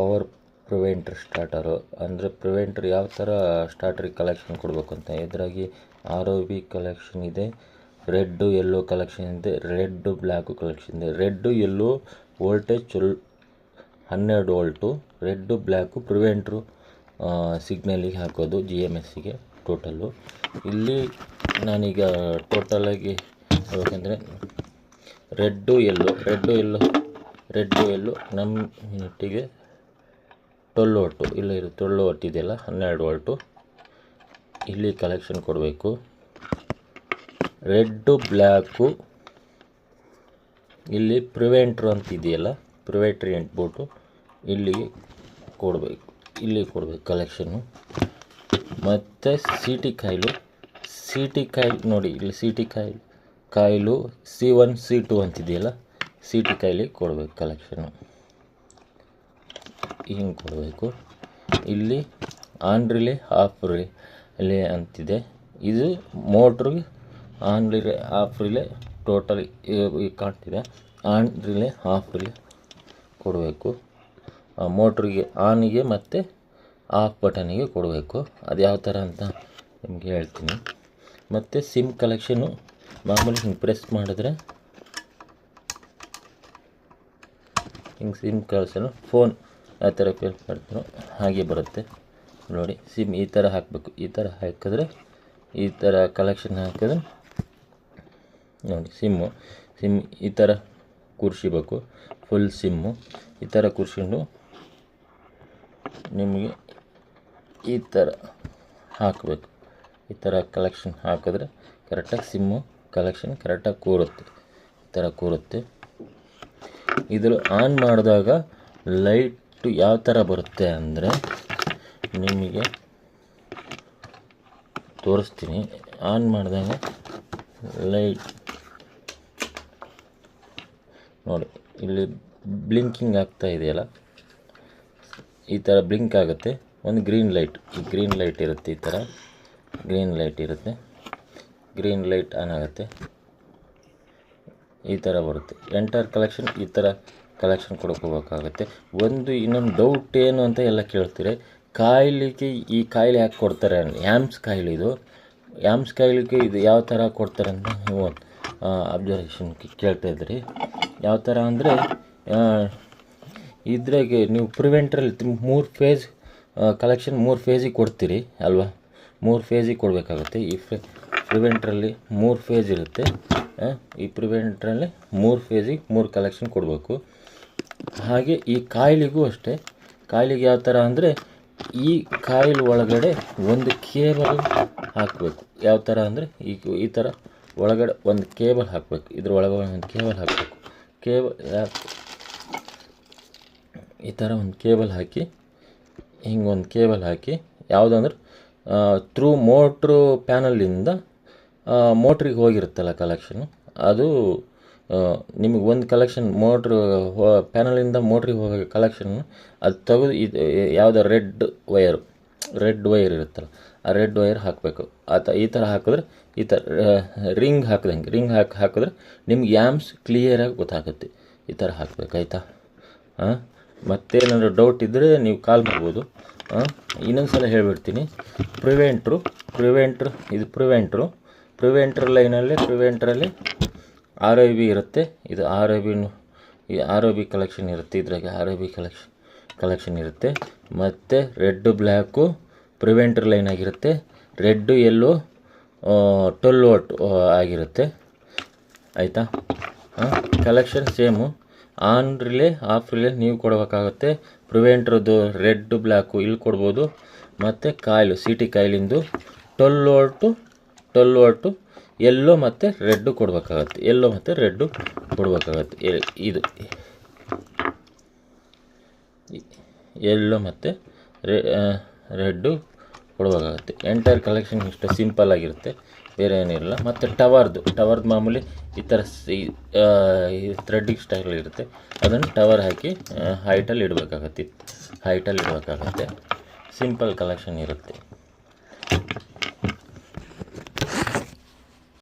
Power ಪ್ರಿವೆಂಟ್ರ್ starter. ಅಂದರೆ ಪ್ರಿವೆಂಟ್ರ್ ಯಾವ ಥರ ಸ್ಟಾರ್ಟ್ರಿಗೆ ಕಲೆಕ್ಷನ್ ಕೊಡಬೇಕು ಅಂತ? ಇದರಾಗಿ ಆರ್ ಓ ಬಿ ಕಲೆಕ್ಷನ್ ಇದೆ, ರೆಡ್ಡು, ಎಲ್ಲೋ ಕಲೆಕ್ಷನ್ ಇದೆ, ರೆಡ್ಡು, ಬ್ಲ್ಯಾಕು ಕಲೆಕ್ಷನ್ ಇದೆ. ರೆಡ್ಡು, ಎಲ್ಲೋ ವೋಲ್ಟೇಜ್ ಚೊಲ್ ಹನ್ನೆರಡು ವೋಲ್ಟು, ರೆಡ್ಡು, ಬ್ಲ್ಯಾಕು ಪ್ರಿವೆಂಟ್ರು ಸಿಗ್ನಲಿಗೆ ಹಾಕೋದು ಜಿ ಎಂ ಎಸ್ಸಿಗೆ ಟೋಟಲ್ಲು. ಇಲ್ಲಿ ನಾನೀಗ ಟೋಟಲಾಗಿ ಹೇಳ್ಬೇಕಂದ್ರೆ red, yellow red yellow red, yellow, ನಮ್ಮ ಯೂನಿಟ್ಟಿಗೆ ಟ್ವೆಲ್ ವೋಲ್ಟು ಇಲ್ಲ ಟ್ವೆಲ್ ವೋಲ್ಟ್ ಇದೆಯಲ್ಲ, ಹನ್ನೆರಡು ವೋಲ್ಟು. ಇಲ್ಲಿ ಕಲೆಕ್ಷನ್ ಕೊಡಬೇಕು. ರೆಡ್ಡು ಬ್ಲ್ಯಾಕು ಇಲ್ಲಿ ಪ್ರಿವೆಂಟ್ರ್ ಅಂತ ಇದೆಯಲ್ಲ ಪ್ರಿವೆಟ್ರಿಯಂಟ್ ಬೋಟು ಇಲ್ಲಿ ಕೊಡಬೇಕು ಇಲ್ಲಿ ಕೊಡಬೇಕು ಕಲೆಕ್ಷನ್ನು ಮತ್ತು ಸಿಟಿ ಕಾಯಿಲು ಸಿಟಿ ಕಾಯಿಲ್ ನೋಡಿ, ಇಲ್ಲಿ CT coil coil C one C two ಅಂತಿದೆಯಲ್ಲ CT ಕಾಯಿಲಿ ಕೊಡಬೇಕು ಕಲೆಕ್ಷನ್ನು ಹಿಂಗೆ ಕೊಡಬೇಕು. ಇಲ್ಲಿ ಆನ್ ರಿಲೇ ಆಫ್ ರಿಲೇ ಅಂತಿದೆ. ಇದು ಮೋಟ್ರಿಗೆ on relay off relay total ಕಾಣ್ತಿದೆ. ಆನ್ ರಿಲೇ ಆಫ್ ರಿಲೇ ಕೊಡಬೇಕು ಮೋಟ್ರಿಗೆ ಆನಿಗೆ ಮತ್ತು ಆಫ್ ಬಟನಿಗೆ ಕೊಡಬೇಕು. ಅದು ಯಾವ ಥರ ಅಂತ ನಿಮಗೆ ಹೇಳ್ತೀನಿ. ಮತ್ತು ಸಿಮ್ ಕಲೆಕ್ಷನು ಮಾಮೂಲಿ ಹಿಂಗೆ ಪ್ರೆಸ್ ಮಾಡಿದ್ರೆ ಹಿಂಗೆ ಸಿಮ್ ಕಲೆಕ್ಷನು ಫೋನ್ ಯಾವ ಥರ ಹಾಗೆ ಬರುತ್ತೆ. ನೋಡಿ ಸಿಮ್ ಈ ಥರ ಹಾಕಬೇಕು. ಈ ಥರ ಹಾಕಿದ್ರೆ ಈ ಥರ ಕಲೆಕ್ಷನ್ ಹಾಕಿದ್ರೆ ನೋಡಿ ಸಿಮ್ಮು ಸಿಮ್ ಈ ಥರ ಕೂರಿಸಿಬೇಕು. ಫುಲ್ ಸಿಮ್ಮು ಈ ಥರ ಕೂರಿಸ್ಕೊಂಡು ನಿಮಗೆ ಈ ಥರ ಹಾಕಬೇಕು. ಈ ಥರ ಕಲೆಕ್ಷನ್ ಹಾಕಿದ್ರೆ ಕರೆಕ್ಟಾಗಿ ಸಿಮ್ಮು ಕಲೆಕ್ಷನ್ ಕರೆಕ್ಟಾಗಿ ಕೂರುತ್ತೆ. ಈ ಥರ ಕೂರುತ್ತೆ. ಇದರಲ್ಲಿ ಆನ್ ಮಾಡಿದಾಗ ಲೈಟು ಯಾವ ಥರ ಬರುತ್ತೆ ಅಂದರೆ ನಿಮಗೆ ತೋರಿಸ್ತೀನಿ. ಆನ್ ಮಾಡಿದಾಗ ಲೈಟ್ ನೋಡಿ, ಇಲ್ಲಿ ಬ್ಲಿಂಕಿಂಗ್ ಆಗ್ತಾ ಇದೆಯಲ್ಲ? ಈ ಥರ ಬ್ಲಿಂಕ್ ಆಗುತ್ತೆ. ಒಂದು ಗ್ರೀನ್ ಲೈಟ್, ಈ ಗ್ರೀನ್ ಲೈಟ್ ಇರುತ್ತೆ ಈ ಥರ ಗ್ರೀನ್ ಲೈಟ್ ಇರುತ್ತೆ. ಗ್ರೀನ್ ಲೈಟ್ ಆನ್ ಆಗುತ್ತೆ. ಈ ಥರ ಬರುತ್ತೆ. ಎಂಟರ್ ಕಲೆಕ್ಷನ್ ಈ ಥರ ಕಲೆಕ್ಷನ್ ಕೊಡ್ಕೋಬೇಕಾಗುತ್ತೆ. ಒಂದು ಇನ್ನೊಂದು ಡೌಟ್ ಏನು ಅಂತ ಎಲ್ಲ ಕೇಳ್ತೀರಿ. ಕಾಯಿಲೆಗೆ ಈ ಕಾಯಿಲೆ ಯಾಕೆ ಕೊಡ್ತಾರೆ ಯಾಮ್ಸ್ ಕಾಯಿಲೆ ಇದು. ಯಾಮ್ಸ್ ಕಾಯಿಲೆಗೆ ಇದು ಯಾವ ಥರ ಕೊಡ್ತಾರೆ ಅಂತ ನೀವು ಅಬ್ಸರ್ವೇಷನ್ ಕೇಳ್ತಾ ಇದ್ರಿ ಯಾವ ಥರ ಅಂದರೆ ಇದ್ರಾಗೆ ನೀವು ಪ್ರಿವೆಂಟ್ರಲ್ಲಿ ಮೂರು ಫೇಸ್ ಕಲೆಕ್ಷನ್ ಮೂರು ಫೇಸಿಗೆ ಕೊಡ್ತೀರಿ ಅಲ್ವಾ? ಮೂರು ಫೇಸಿಗೆ ಕೊಡಬೇಕಾಗುತ್ತೆ. ಈ ಫೇ ಪ್ರಿವೆಂಟ್ರಲ್ಲಿ ಮೂರು ಫೇಸ್ ಇರುತ್ತೆ. ಈ ಪ್ರಿವೆಂಟ್ರಲ್ಲಿ ಮೂರು ಫೇಸಿಗೆ ಮೂರು ಕಲೆಕ್ಷನ್ ಕೊಡಬೇಕು. ಹಾಗೆ ಈ ಕಾಯಿಲೆಗೂ ಅಷ್ಟೇ. ಕಾಯಿಲೆಗೆ ಯಾವ ಥರ ಅಂದರೆ ಈ ಕಾಯಿಲೆ ಒಳಗಡೆ ಒಂದು ಕೇಬಲ್ ಹಾಕಬೇಕು. ಯಾವ ಥರ ಅಂದರೆ ಈ ಈ ಥರ ಒಳಗಡೆ ಒಂದು ಕೇಬಲ್ ಹಾಕಬೇಕು. ಇದ್ರ ಒಳಗಡೆ ಒಂದು ಕೇಬಲ್ ಹಾಕಬೇಕು. ಕೇಬಲ್ ಈ ಥರ ಒಂದು ಕೇಬಲ್ ಹಾಕಿ, ಹಿಂಗೆ ಒಂದು ಕೇಬಲ್ ಹಾಕಿ ಯಾವುದಂದ್ರೆ ಥ್ರೂ ಮೋಟ್ರು ಪ್ಯಾನಲಿಂದ ಮೋಟ್ರಿಗೆ ಹೋಗಿರುತ್ತಲ್ಲ ಕಲೆಕ್ಷನು ಅದು ನಿಮಗೆ ಒಂದು ಕಲೆಕ್ಷನ್ ಮೋಟ್ರು ಪ್ಯಾನಲಿಂದ ಮೋಟ್ರಿಗೆ ಹೋಗೋ ಕಲೆಕ್ಷನ್ ಅದು ತೆಗೆದು ಇದು ಯಾವುದೋ ರೆಡ್ ವಯರು ರೆಡ್ ವೈರ್ ಇರುತ್ತಲ್ಲ, ಆ ರೆಡ್ ವೈರ್ ಹಾಕಬೇಕು. ಆತ ಈ ಥರ ಹಾಕಿದ್ರೆ, ಈ ಥರ ರಿಂಗ್ ಹಾಕ್ದಂಗೆ ರಿಂಗ್ ಹಾಕಿ, ಹಾಕಿದ್ರೆ ನಿಮ್ಗೆ ಯಾಮ್ಸ್ ಕ್ಲಿಯರಾಗಿ ಗೊತ್ತಾಗುತ್ತೆ. ಈ ಥರ ಹಾಕ್ಬೇಕು, ಆಯಿತಾ? ಹಾಂ ಮತ್ತೇನಾದರೂ ಡೌಟ್ ಇದ್ದರೆ ನೀವು ಕಾಲ್ ಮಾಡ್ಬೋದು. ಹಾಂ ಇನ್ನೊಂದು ಸಲ ಹೇಳಿಬಿಡ್ತೀನಿ. ಪ್ರಿವೆಂಟ್ರು ಪ್ರಿವೆಂಟ್ರು ಇದು ಪ್ರಿವೆಂಟ್ರು ಪ್ರಿವೆಂಟ್ರ್ ಲೈನಲ್ಲಿ ಪ್ರಿವೆಂಟ್ರಲ್ಲಿ ಆರ್ ಐ ಬಿ ಇರುತ್ತೆ. ಇದು ಆರ್ ಐ ಬಿನು ಈ ಆರ್ ಐ ಬಿ ಕಲೆಕ್ಷನ್ ಇರುತ್ತೆ. ಇದ್ರಾಗೆ R I B collection collection ಇರುತ್ತೆ. ಮತ್ತು ರೆಡ್ಡು ಬ್ಲ್ಯಾಕು ಪ್ರಿವೆಂಟರ್ ಲೈನ್ ಆಗಿರುತ್ತೆ. ರೆಡ್ಡು ಎಲ್ಲೋ ಟ್ವೆಲ್ ವಾಟ್ ಆಗಿರುತ್ತೆ. ಆಯಿತಾ? Collection same on relay off relay ನೀವು ಕೊಡಬೇಕಾಗುತ್ತೆ. ಪ್ರಿವೆಂಟ್ರದ್ದು ರೆಡ್, ಬ್ಲ್ಯಾಕು ಇಲ್ಲಿ ಕೊಡ್ಬೋದು. ಮತ್ತು coil CT ಕಾಯಿಲಿಂದು twelve watt twelve watt yellow ಮತ್ತು ರೆಡ್ಡು ಕೊಡಬೇಕಾಗತ್ತೆ. ಎಲ್ಲೋ ಮತ್ತು ರೆಡ್ಡು ಕೊಡಬೇಕಾಗತ್ತೆ. ಇದು. ಎಲ್ಲೋ ಮತ್ತು ರೆ ರೆಡ್ಡು ಕೊಡಬೇಕಾಗತ್ತೆ. ಎಂಟೈರ್ ಕಲೆಕ್ಷನ್ ಇಷ್ಟು ಸಿಂಪಲ್ ಆಗಿರುತ್ತೆ. ಬೇರೆ ಏನಿರಲ್ಲ ಮತ್ತು ಟವರ್ದು ಟವರ್ದು ಮಾಮೂಲಿ ಈ ಥರ ಥ್ರೆಡ್ಡಿಂಗ್ ಸ್ಟೈಲ್ ಇರುತ್ತೆ. ಅದನ್ನು ಟವರ್ ಹಾಕಿ ಹೈಟಲ್ಲಿ ಇಡಬೇಕಾಗತ್ತೆ. ಹೈಟಲ್ಲಿ ಇಡಬೇಕಾಗತ್ತೆ. ಸಿಂಪಲ್ ಕಲೆಕ್ಷನ್ ಇರುತ್ತೆ.